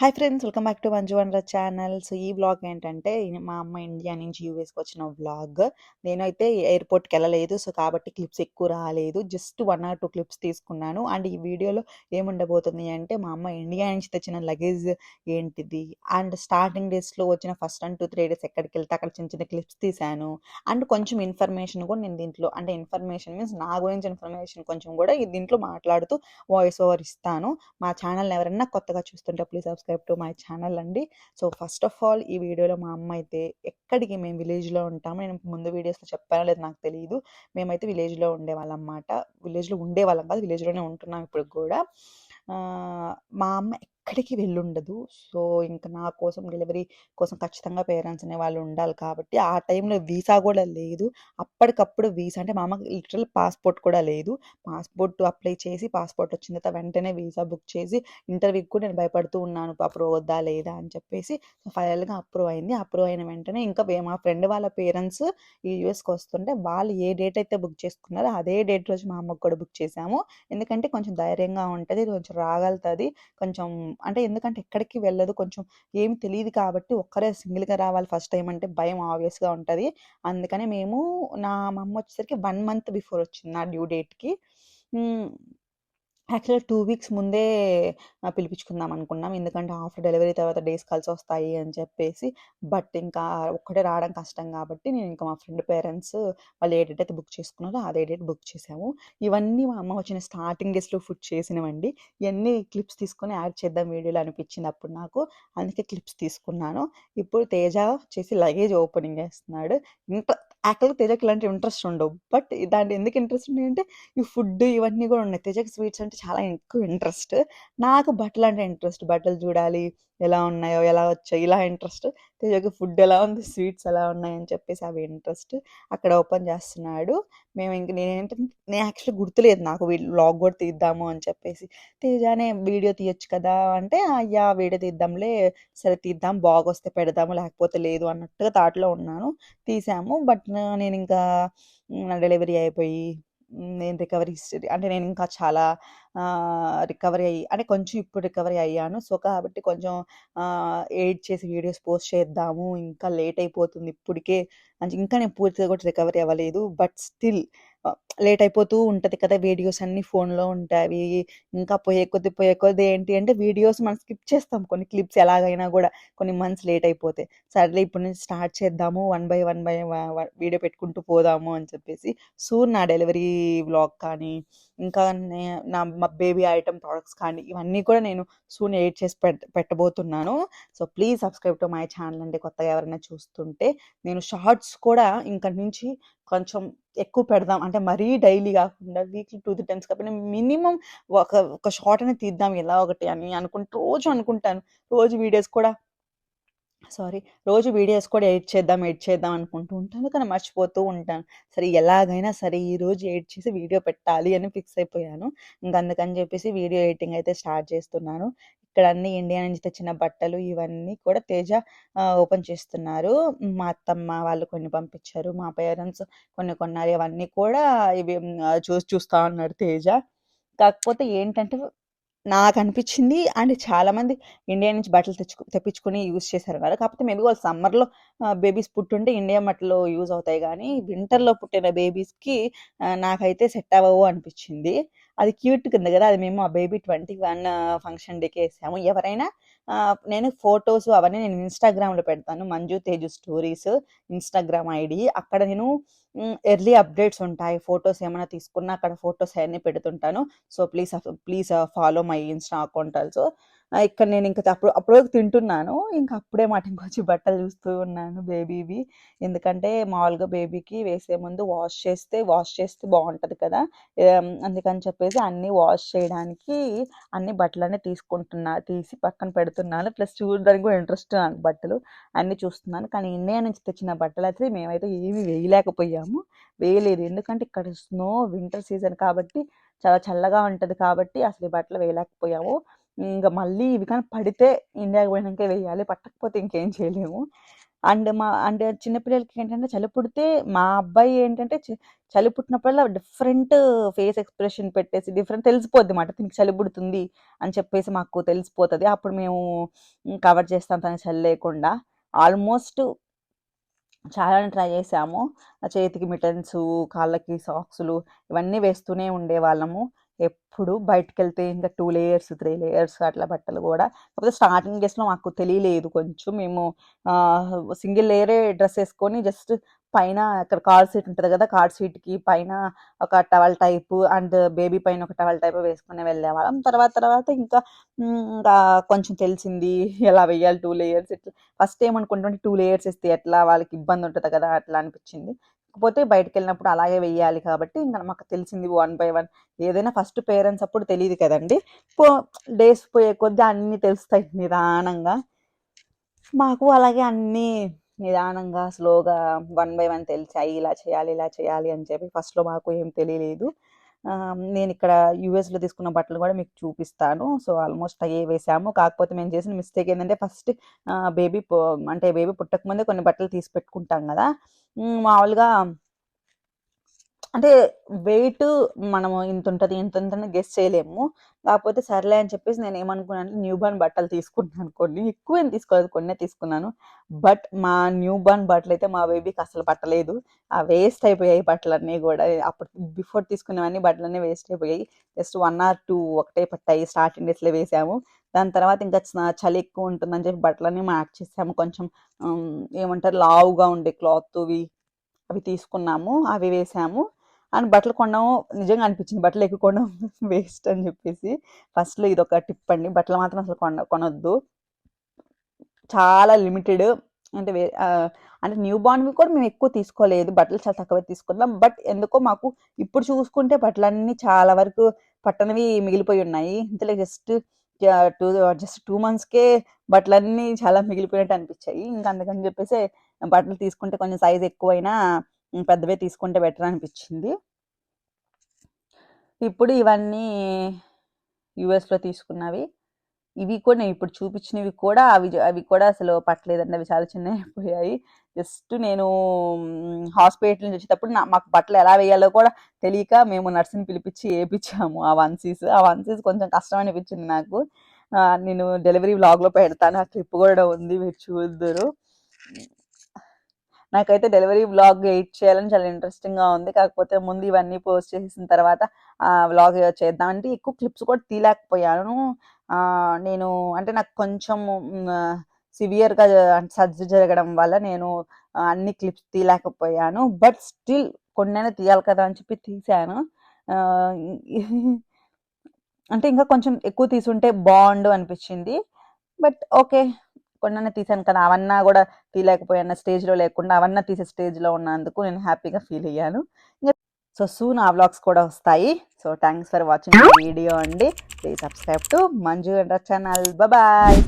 Hi friends welcome back to Manju wonder channel. So ఈ vlog ఏంటంటే మా అమ్మ ఇండియా నుంచి యూఎస్కి వచ్చిన వ్లాగ్. నేనైతే ఎయిర్పోర్ట్కి వెళ్ళలేదు సో కాబట్టి క్లిప్స్ ఎక్కువ రాలేదు. Just one or two clips తీసుకున్నాను. అండ్ ఈ వీడియోలో ఏముండబోతుంది అంటే మా అమ్మ ఇండియా నుంచి తెచ్చిన లగేజ్ ఏంటిది? అండ్ స్టార్టింగ్ డేస్లో వచ్చిన first and two three days ఎక్కడికి వెళ్తే అక్కడ చిన్న చిన్న క్లిప్స్ తీశాను. అండ్ కొంచెం ఇన్ఫర్మేషన్ కూడా నేను దీంట్లో అంటే ఇన్ఫర్మేషన్ మీన్స్ నా గురించి ఇన్ఫర్మేషన్ కొంచెం కూడా ఈ దీంట్లో మాట్లాడుతూ వాయిస్ ఓవర్ ఇస్తాను. మా ఛానల్ ఎవరైనా కొత్తగా చూస్తుంటే please subscribe to my channel అండి. సో ఫస్ట్ ఆఫ్ ఆల్ ఈ వీడియోలో మా అమ్మ అయితే ఎక్కడికి మేము విలేజ్లో ఉంటాము. నేను ముందు వీడియోస్లో చెప్పానో లేదు నాకు తెలియదు మేమైతే విలేజ్లో ఉండేవాళ్ళం అన్నమాట విలేజ్లో ఉండేవాళ్ళం కాదు విలేజ్లోనే ఉంటున్నాం ఇప్పుడు కూడా. మా అమ్మ ఎక్కడికి వెళ్ళుండదు. సో ఇంకా నా కోసం డెలివరీ కోసం ఖచ్చితంగా పేరెంట్స్ అనే వాళ్ళు ఉండాలి కాబట్టి ఆ టైంలో వీసా కూడా లేదు. అప్పటికప్పుడు వీసా అంటే మా అమ్మకి లిటరల్ పాస్పోర్ట్ కూడా లేదు. పాస్పోర్ట్ అప్లై చేసి పాస్పోర్ట్ వచ్చిన తర్వాత వెంటనే వీసా బుక్ చేసి ఇంటర్వ్యూకి కూడా నేను భయపడుతూ ఉన్నాను. అప్రూవ్ వద్దా లేదా? అని చెప్పేసి ఫైనల్గా అప్రూవ్ అయింది. అప్రూవ్ అయిన వెంటనే ఇంకా మా ఫ్రెండ్ వాళ్ళ పేరెంట్స్ ఈ యూఎస్కి వస్తుంటే వాళ్ళు ఏ డేట్ అయితే బుక్ చేసుకున్నారో అదే డేట్ రోజు మా అమ్మకు కూడా బుక్ చేసాము. ఎందుకంటే కొంచెం ధైర్యంగా ఉంటుంది కొంచెం రాగలుగుతుంది కొంచెం అంటే ఎందుకంటే ఎక్కడికి వెళ్ళదు. కొంచెం ఏమి తెలియదు కాబట్టి ఒక్కరే సింగిల్గా రావాలి ఫస్ట్ టైం అంటే భయం ఆబ్వియస్గా ఉంటుంది. అందుకని మేము నా మా అమ్మ వచ్చేసరికి వన్ మంత్ బిఫోర్ వచ్చింది నా డ్యూ డేట్కి. యాక్చువల్గా టూ వీక్స్ ముందే పిలిపించుకుందాం అనుకున్నాం. ఎందుకంటే ఆఫ్టర్ డెలివరీ తర్వాత డేస్ కలిసి వస్తాయి అని చెప్పేసి. బట్ ఇంకా ఒక్కటే రావడం కష్టం కాబట్టి నేను ఇంకా మా ఫ్రెండ్ పేరెంట్స్ వాళ్ళు ఏ డేట్ అయితే బుక్ చేసుకున్నారో అదే డేట్ బుక్ చేసాము. ఇవన్నీ మా అమ్మ వచ్చిన స్టార్టింగ్ డేస్లో ఫుడ్ చేసినవండి. ఇవన్నీ క్లిప్స్ తీసుకొని యాడ్ చేద్దాం వీడియోలో అనిపించింది అప్పుడు నాకు. అందుకే క్లిప్స్ తీసుకున్నాను. ఇప్పుడు తేజ చేసి లగేజ్ ఓపెనింగ్ చేస్తున్నాడు. ఇంకా యాక్చువల్గా తేజకి ఇలాంటి ఇంట్రెస్ట్ ఉండవు. బట్ దాంట్లో ఎందుకు ఇంట్రెస్ట్ ఉంది అంటే ఈ ఫుడ్ ఇవన్నీ కూడా ఉన్నాయి. తేజకి స్వీట్స్ అంటే చాలా ఎక్కువ ఇంట్రెస్ట్ నాకు బట్టలు అంటే ఇంట్రెస్ట్ బట్టలు చూడాలి ఎలా ఉన్నాయో ఎలా వచ్చాయో ఇలా ఇంట్రెస్ట్ తేజకి ఫుడ్ ఎలా ఉంది స్వీట్స్ ఎలా ఉన్నాయని అని చెప్పేసి అవి ఇంట్రెస్ట్ అక్కడ ఓపెన్ చేస్తున్నాడు. మేము ఇంక నేనేంటంటే నేను యాక్చువల్లీ గుర్తులేదు నాకు వ్లాగ్ కూడా తీద్దాము అని చెప్పేసి. తేజానే వీడియో తీయొచ్చు కదా అంటే అయ్యా వీడియో తీద్దాంలే సరే తీద్దాం బాగొస్తే పెడదాము లేకపోతే లేదు అన్నట్టుగా థాట్లో ఉన్నాను. తీసాము బట్ నేను ఇంకా డెలివరీ అయిపోయి నేను రికవరీ అంటే నేను ఇంకా చాలా రికవరీ అయ్యి అంటే కొంచెం ఇప్పుడు రికవరీ అయ్యాను. సో కాబట్టి కొంచెం ఎయిడ్ చేసి వీడియోస్ పోస్ట్ చేద్దాము. ఇంకా లేట్ అయిపోతుంది ఇప్పటికే. అంటే ఇంకా నేను పూర్తిగా కూడా రికవరీ అవ్వలేదు. బట్ స్టిల్ లేట్ అయిపోతూ ఉంటుంది కదా వీడియోస్ అన్ని ఫోన్లో ఉంటాయి ఇంకా పోయే కొద్ది పోయే కొద్ది ఏంటి అంటే వీడియోస్ మనం స్కిప్ చేస్తాం కొన్ని క్లిప్స్ ఎలాగైనా కూడా కొన్ని మంత్స్ లేట్ అయిపోతే. సర్లే ఇప్పుడు నుంచి స్టార్ట్ చేద్దాము one by one by video పెట్టుకుంటూ పోదాము అని చెప్పేసి సూన్ నా డెలివరీ వ్లాగ్ కానీ ఇంకా నా మా బేబీ ఐటమ్ ప్రోడక్ట్స్ కానీ ఇవన్నీ కూడా నేను సూన్ ఎడిట్ చేసి పెట్ పెట్టబోతున్నాను. So please subscribe to my channel అంటే కొత్తగా ఎవరైనా చూస్తుంటే. నేను షార్ట్స్ కూడా ఇంక నుంచి కొంచెం ఎక్కువ పెడదాం. అంటే మరీ డైలీ కాకుండా వీక్లీ టూ త్రీ టైమ్స్ కాకపోయినా మినిమం ఒక ఒక షార్ట్ అనేది తీద్దాం ఎలా ఒకటి అని అనుకుంటూ రోజు అనుకుంటాను. రోజు వీడియోస్ కూడా సారీ రోజు వీడియోస్ కూడా ఎడిట్ చేద్దాం ఎడిట్ చేద్దాం అనుకుంటూ ఉంటాను. కానీ మర్చిపోతూ ఉంటాను. సరే ఎలాగైనా సరే ఈ రోజు ఎడిట్ చేసి వీడియో పెట్టాలి అని ఫిక్స్ అయిపోయాను. ఇంకా అందుకని చెప్పేసి వీడియో ఎడిటింగ్ అయితే స్టార్ట్ చేస్తున్నాను. ఇక్కడ అన్ని ఇండియా నుంచి తెచ్చిన బట్టలు ఇవన్నీ కూడా తేజ ఓపెన్ చేస్తున్నారు. మా అత్తమ్మ వాళ్ళు కొన్ని పంపించారు మా పేరెంట్స్ కొన్ని కొన్నారు. ఇవన్నీ కూడా ఇవి చూసి చూస్తా ఉన్నారు తేజ. కాకపోతే ఏంటంటే నాకు అనిపించింది అండ్ చాలా మంది ఇండియా నుంచి బట్టలు తెచ్చుకు తెప్పించుకొని యూజ్ చేశారు కదా. కాకపోతే మేబీ వాళ్ళు సమ్మర్లో బేబీస్ పుట్టుంటే ఇండియా బట్టలు యూజ్ అవుతాయి కానీ వింటర్లో పుట్టిన బేబీస్కి నాకైతే సెట్ అవ్వవు అనిపించింది. అది క్యూట్ కింద కదా అది మేము ఆ బేబీ ట్వంటీ వన్ ఫంక్షన్ డేకి వేసాము. ఎవరైనా నేను ఫొటోస్ అవన్నీ నేను ఇన్స్టాగ్రామ్లో పెడతాను. Manju Teju stories Instagram ID. అక్కడ నేను ఎర్లీ అప్డేట్స్ ఉంటాయి. ఫొటోస్ ఏమైనా తీసుకున్నా అక్కడ ఫొటోస్ అవన్నీ పెడుతుంటాను. So please please follow my Insta account also. ఇక్కడ నేను ఇంకా అప్పుడు అప్పుడు తింటున్నాను. ఇంకా అప్పుడే మాట ఇంకొచ్చి బట్టలు చూస్తూ ఉన్నాను బేబీవి. ఎందుకంటే మామూలుగా బేబీకి వేసే ముందు వాష్ చేస్తే వాష్ చేస్తే బాగుంటుంది కదా. అందుకని చెప్పేసి అన్నీ వాష్ చేయడానికి అన్ని బట్టలన్నీ తీసుకుంటున్నా తీసి పక్కన పెడుతున్నాను. ప్లస్ చూడడానికి కూడా ఇంట్రెస్ట్ నాకు బట్టలు అన్నీ చూస్తున్నాను. కానీ ఇండియా నుంచి తెచ్చిన బట్టలు అయితే మేమైతే ఏమీ వేయలేకపోయాము. వేయలేదు. ఎందుకంటే ఇక్కడ స్నో వింటర్ సీజన్ కాబట్టి చాలా చల్లగా ఉంటుంది కాబట్టి అసలు ఈ బట్టలు వేయలేకపోయాము. ఇంకా మళ్ళీ ఇవి కానీ పడితే ఇండియాకి పోయినాక వేయాలి పట్టకపోతే ఇంకేం చేయలేము. అండ్ మా అండ్ చిన్నపిల్లలకి ఏంటంటే చలి పుడితే మా అబ్బాయి ఏంటంటే చలి పుట్టినప్పుడల్లా డిఫరెంట్ ఫేస్ ఎక్స్ప్రెషన్ పెట్టేసి డిఫరెంట్ తెలిసిపోద్ది మాట దీనికి చలి పుడుతుంది అని చెప్పేసి మాకు తెలిసిపోతుంది. అప్పుడు మేము కవర్ చేస్తాం తనకి చలి లేకుండా. ఆల్మోస్ట్ చాలా ట్రై చేసాము. చేతికి మిటన్స్ కాళ్ళకి సాక్సులు ఇవన్నీ వేస్తూనే ఉండేవాళ్ళము. ఎప్పుడు బయటకు వెళ్తే ఇంకా టూ లేయర్స్ త్రీ లేయర్స్ అట్లా బట్టలు కూడా. కాకపోతే స్టార్టింగ్ డేస్లో మాకు తెలియలేదు కొంచెం. మేము సింగిల్ లేయరే డ్రెస్ వేసుకొని జస్ట్ పైన అక్కడ కార్ సీట్ ఉంటుంది కదా కార్ సీట్కి పైన ఒక టవల్ టైప్ అండ్ బేబీ పైన ఒక టవల్ టైప్ వేసుకుని వెళ్ళేవాళ్ళం. తర్వాత తర్వాత ఇంకా ఇంకా కొంచెం తెలిసింది ఎలా వేయాలి టూ లేయర్స్ ఇట్లా. ఫస్ట్ ఏమనుకుంటుంటే టూ లేయర్స్ ఇస్తే ఎట్లా వాళ్ళకి ఇబ్బంది ఉంటుంది కదా అట్లా అనిపించింది. కాకపోతే బయటకు వెళ్ళినప్పుడు అలాగే వెయ్యాలి కాబట్టి ఇంకా మాకు తెలిసింది వన్ బై వన్. ఏదైనా ఫస్ట్ పేరెంట్స్ అప్పుడు తెలియదు కదండి. పో డేస్ పోయే కొద్దీ అన్నీ తెలుస్తాయి నిదానంగా. మాకు అలాగే అన్నీ నిదానంగా స్లోగా వన్ బై వన్ తెలిసాయి ఇలా చేయాలి ఇలా చేయాలి అని చెప్పి ఫస్ట్లో మాకు ఏం తెలియలేదు. నేను ఇక్కడ యూఎస్లో తీసుకున్న బట్టలు కూడా మీకు చూపిస్తాను. సో ఆల్మోస్ట్ అయ్యే వేసాము కాకపోతే మేము చేసిన మిస్టేక్ ఏంటంటే ఫస్ట్ బేబీ అంటే బేబీ పుట్టక ముందే కొన్ని బట్టలు తీసి పెట్టుకుంటాం కదా. మామూలుగా అంటే వెయిట్ మనము ఇంత ఉంటుంది ఇంత ఉంటుంది గెస్ చేయలేము. కాకపోతే సర్లే అని చెప్పేసి నేను ఏమనుకున్నాను అంటే న్యూ బార్న్ బట్టలు తీసుకుంటున్నాను కొన్ని. ఎక్కువ ఏం తీసుకోలేదు కొన్నే తీసుకున్నాను. బట్ మా న్యూ బార్న్ బట్టలు అయితే మా బేబీకి అసలు పట్టలేదు. ఆ వేస్ట్ అయిపోయాయి బట్టలన్నీ కూడా. అప్పుడు బిఫోర్ తీసుకున్నవన్నీ బట్టలన్నీ వేస్ట్ అయిపోయాయి. జస్ట్ వన్ ఆర్ టూ ఒకటే పట్టాయి. స్టార్టింగ్ డేస్లో వేసాము. దాని తర్వాత ఇంకా చలి ఎక్కువ ఉంటుందని చెప్పి బట్టలన్నీ మ్యాచ్ చేసాము. కొంచెం ఏమంటారు లావుగా ఉండే క్లాత్వి అవి తీసుకున్నాము. అవి వేసాము. అండ్ బట్టలు కొనడం నిజంగా అనిపించింది. బట్టలు ఎక్కువ కొనడం వేస్ట్ అని చెప్పేసి ఫస్ట్లో ఇది ఒక టిప్ అండి. బట్టలు మాత్రం అసలు కొన కొనొద్దు. చాలా లిమిటెడ్ అంటే వే అంటే న్యూ బార్న్వి కూడా మేము ఎక్కువ తీసుకోలేదు. బట్టలు చాలా తక్కువ తీసుకున్నాం. బట్ ఎందుకో మాకు ఇప్పుడు చూసుకుంటే బట్టలన్నీ చాలా వరకు పట్టణవి మిగిలిపోయి ఉన్నాయి. ఇంతలో జస్ట్ టూ జస్ట్ టూ మంత్స్కే బట్టలన్నీ చాలా మిగిలిపోయినట్టు అనిపించాయి. ఇంకా అందుకని చెప్పేసి బట్టలు తీసుకుంటే కొంచెం సైజ్ ఎక్కువైనా పెద్దవే తీసుకుంటే బెటర్ అనిపించింది. ఇప్పుడు ఇవన్నీ యుఎస్లో తీసుకున్నవి ఇవి కూడా నేను ఇప్పుడు చూపించినవి కూడా అవి అవి కూడా అసలు పట్టలేదండి. అవి చాలా చిన్నవి అయిపోయాయి జస్ట్ నేను హాస్పిటల్ నుంచి వచ్చేటప్పుడు నా మాకు బట్టలు ఎలా వేయాలో కూడా తెలియక మేము నర్సుని పిలిపించి వేయించాము ఆ వన్ సీస్. ఆ వన్ సీస్ కొంచెం కష్టం అనిపించింది నాకు నేను డెలివరీ వ్లాగ్లో పెడతాను. ఆ క్లిప్ కూడా ఉంది మీరు చూద్దరు. నాకైతే డెలివరీ వ్లాగ్ ఎయిట్ చేయాలని చాలా ఇంట్రెస్టింగ్గా ఉంది. కాకపోతే ముందు ఇవన్నీ పోస్ట్ చేసిన తర్వాత ఆ చేద్దాం చేద్దామంటే ఎక్కువ క్లిప్స్ కూడా తీయలేకపోయాను. ఆ నేను అంటే నాకు కొంచెం సివియర్గా సర్జరీ జరగడం వల్ల నేను అన్ని క్లిప్స్ తీయలేకపోయాను. బట్ స్టిల్ కొన్నైనా తీయాలి కదా అని చెప్పి తీశాను. అంటే ఇంకా కొంచెం ఎక్కువ తీసుంటే బాగుండు అనిపించింది. But okay. కొన్నైనా తీసాను కదా అవన్నా కూడా తీయలేకపోయాను స్టేజ్లో లేకుండా అవన్నా తీసే స్టేజ్లో ఉన్నందుకు నేను హ్యాపీగా ఫీల్ అయ్యాను. సో సూన్ ఆ వ్లాగ్స్ కూడా వస్తాయి. So thanks for watching video అండి. Please subscribe to Manju enter channel bye.